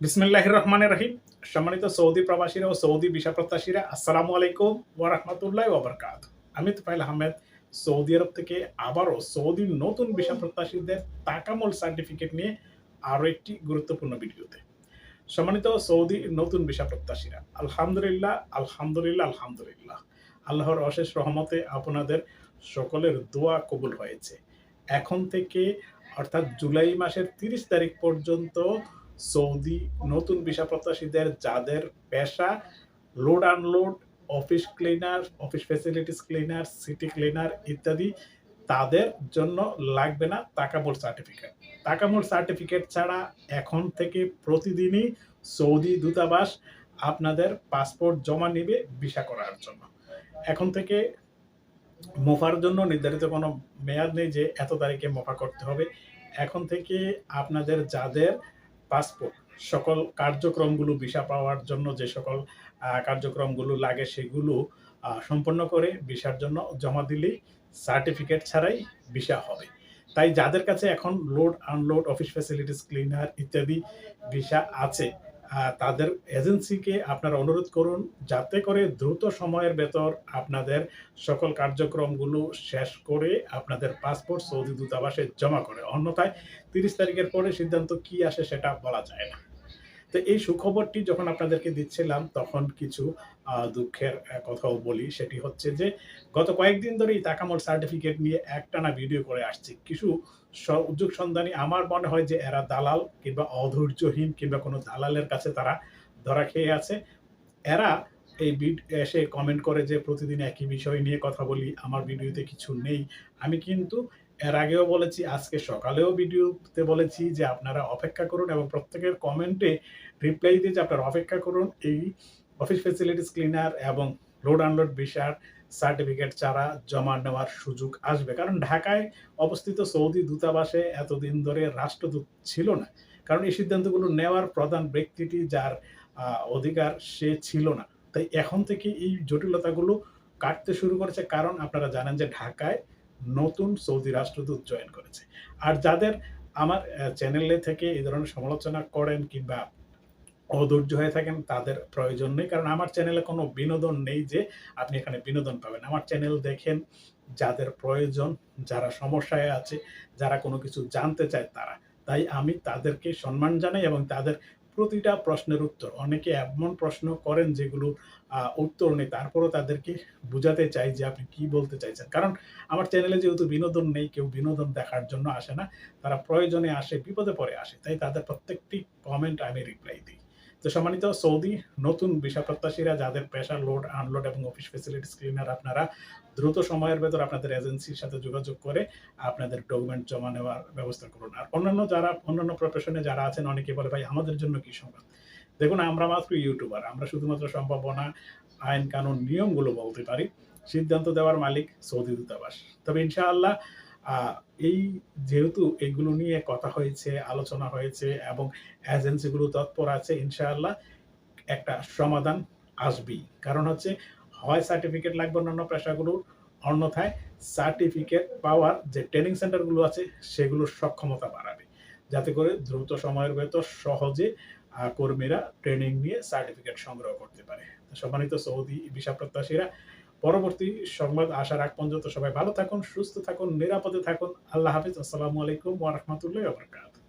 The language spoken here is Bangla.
বিসমিল্লাহ রহমানের রহিম। সম্মানিত সৌদি প্রবাসীরা ও সৌদি ভিসা প্রত্যাশীরা, আসসালামু আলাইকুম ওয়া রাহমাতুল্লাহি ওয়া বারাকাতুহু। আমি তুফাইল আহমেদ, সৌদি আরব থেকে আবারও সৌদির নতুন ভিসা প্রত্যাশীদের তাকামল সার্টিফিকেট নিয়ে আরও একটি গুরুত্বপূর্ণ ভিডিওতে। সম্মানিত সৌদি নতুন ভিসা প্রত্যাশীরা, আলহামদুলিল্লাহ আলহামদুলিল্লাহ আলহামদুলিল্লাহ। আল্লাহর অশেষ রহমতে আপনাদের সকলের দোয়া কবুল হয়েছে। এখন থেকে, অর্থাৎ জুলাই মাসের তিরিশ তারিখ পর্যন্ত সৌদি নতুন ভিসা প্রত্যাশীদের যাদের পেশা load unload office cleaner office facilities cleaner city cleaner ইত্যাদি, তাদের জন্য লাগবে না তাকামোল সার্টিফিকেট তাকামোল সার্টিফিকেট ছাড়া এখন থেকে প্রতিদিনই সৌদি দূতাবাস আপনাদের পাসপোর্ট জমা নেবে ভিসা করার জন্য। এখন থেকে মোফার জন্য নির্ধারিত কোনো মেয়াদ নেই যে এত তারিখে মোফা করতে হবে। এখন থেকে আপনাদের যাদের পাসপোর্ট সকল কার্যক্রমগুলো ভিসা পাওয়ার জন্য যে সকল কার্যক্রমগুলো লাগে সেগুলো সম্পন্ন করে ভিসার জন্য জমা দিলেই সার্টিফিকেট ছাড়াই ভিসা হবে। তাই যাদের কাছে এখন load unload office facilities cleaner ইত্যাদি ভিসা আছে তাদের এজেন্সিকে আপনারা অনুরোধ করুন যাতে করে দ্রুত সময়ের ভেতর আপনাদের সকল কার্যক্রমগুলো শেষ করে আপনাদের পাসপোর্ট সৌদি দূতাবাসে জমা করে। অন্যথায় তিরিশ তারিখের পরে সিদ্ধান্ত কি আসে সেটা বলা যায় না। তো এই সুখবরটি যখন আপনাদেরকে দিচ্ছিলাম, তখন কিছু দুঃখের কথাও বলি। সেটি হচ্ছে যে, গত কয়েকদিন ধরেই তাকামোর সার্টিফিকেট নিয়ে একটানা ভিডিও করে আসছি। কিছু উদ্যোগ সন্ধানী আমার মনে হয় যে, এরা দালাল কিংবা অধৈর্যহীন কিংবা কোনো দালালের কাছে তারা ধরা খেয়ে আছে। এরা এই বিড এসে কমেন্ট করে যে, প্রতিদিন একই বিষয় নিয়ে কথা বলি, আমার ভিডিওতে কিছু নেই। আমি কিন্তু এর আগেও বলেছি, আজকে সকালেও ভিডিওতে বলেছি যে, আপনারা অপেক্ষা করুন এবং প্রত্যেকের কমেন্টে রিপ্লাই দিয়ে যে, আপনারা অপেক্ষা করুন, এই অফিস ফেসিলিটিস ক্লিনার এবং লোড আনলোড ভিসার সার্টিফিকেট ছাড়া জমা নেওয়ার সুযোগ আসবে। কারণ ঢাকায় অবস্থিত সৌদি দূতাবাসে এতদিন ধরে রাষ্ট্রদূত ছিল না। কারণ এই সিদ্ধান্তগুলো নেওয়ার প্রধান ব্যক্তিটি যার অধিকার সে ছিল না। তাই এখন থেকে এই জটিলতাগুলো কাটতে শুরু করেছে কারণ আপনারা জানেন যে ঢাকায় নতুন সৌদি রাষ্ট্রদূত জয়েন করেছে। আর যাদের আমার চ্যানেলে থেকে এই ধরনের সমালোচনা করেন কিংবা অধৈর্য হয়ে থাকেন, তাদের প্রয়োজন নেই। কারণ আমার চ্যানেলে কোনো বিনোদন নেই যে আপনি এখানে বিনোদন পাবেন। আমার চ্যানেল দেখেন, যাদের প্রয়োজন, যারা সমস্যায় আছে, যারা কোনো কিছু জানতে চায় তারা। তাই আমি তাদেরকে সম্মান জানাই এবং তাদের প্রতিটা প্রশ্নের উত্তর। অনেকে এমন প্রশ্ন করেন যেগুলো উত্তর নেই। তারপরও তাদেরকে বোঝাতে চাই যে আপনি কি বলতে চাইছেন। কারণ আমার চ্যানেলে যেহেতু বিনোদন নেই, কেউ বিনোদন দেখার জন্য আসে না। তারা প্রয়োজনে আসে, বিপদে পরে আসে। তাই তাদের প্রত্যেকটি কমেন্ট আমি রিপ্লাই দিই। তো সম্মানিত সৌদি নতুন ভিসা প্রত্যাশীরা যাদের পেশা লোড আনলোড এবং অফিস ফেসিলিটিস ক্লিনার আপনারা দ্রুত সময়ের ভেতর আপনাদের এজেন্সির সাথে যোগাযোগ করে আপনাদের ডকুমেন্ট জমা নেওয়ার ব্যবস্থা করুন। আর অন্যান্য যারা, অন্যান্য প্রফেশনে যারা আছেন, অনেকে বলে, ভাই, আমাদের জন্য কি সংবাদ দেখুন, আমরা মাত্র ইউটিউবার আমরা শুধুমাত্র সম্ভাবনা, আইন কানুন নিয়মগুলো বলতে পারি। সিদ্ধান্ত দেওয়ার মালিক সৌদি দূতাবাস। তবে ইনশাআল্লাহ এই যেহেতু এগুলো নিয়ে কথা হয়েছে, আলোচনা হয়েছে এবং এজেন্সিগুলো তৎপর আছে, ইনশাআল্লাহ একটা সমাধান আসবেই। কারণ হচ্ছে, হয় সার্টিফিকেট লাগবে অন্যান্য পেশাগুলোর, অন্যথায় সার্টিফিকেট পাওয়ার যে ট্রেনিং সেন্টারগুলো আছে, সেগুলোর সক্ষমতা বাড়াবে। যাতে করে দ্রুত সময়ের ভেতর সহজে কর্মীরা ট্রেনিং নিয়ে সার্টিফিকেট সংগ্রহ করতে পারে। সম্মানিত সৌদি ভিসা প্রত্যাশীরা পরবর্তী সংবাদ আসার আগ পর্যন্ত সবাই ভালো থাকুন, সুস্থ থাকুন, নিরাপদে থাকুন। আল্লাহ হাফিজ। আসসালামু আলাইকুম ওয়া রাহমাতুল্লাহি ওয়া বারাকাতুহু।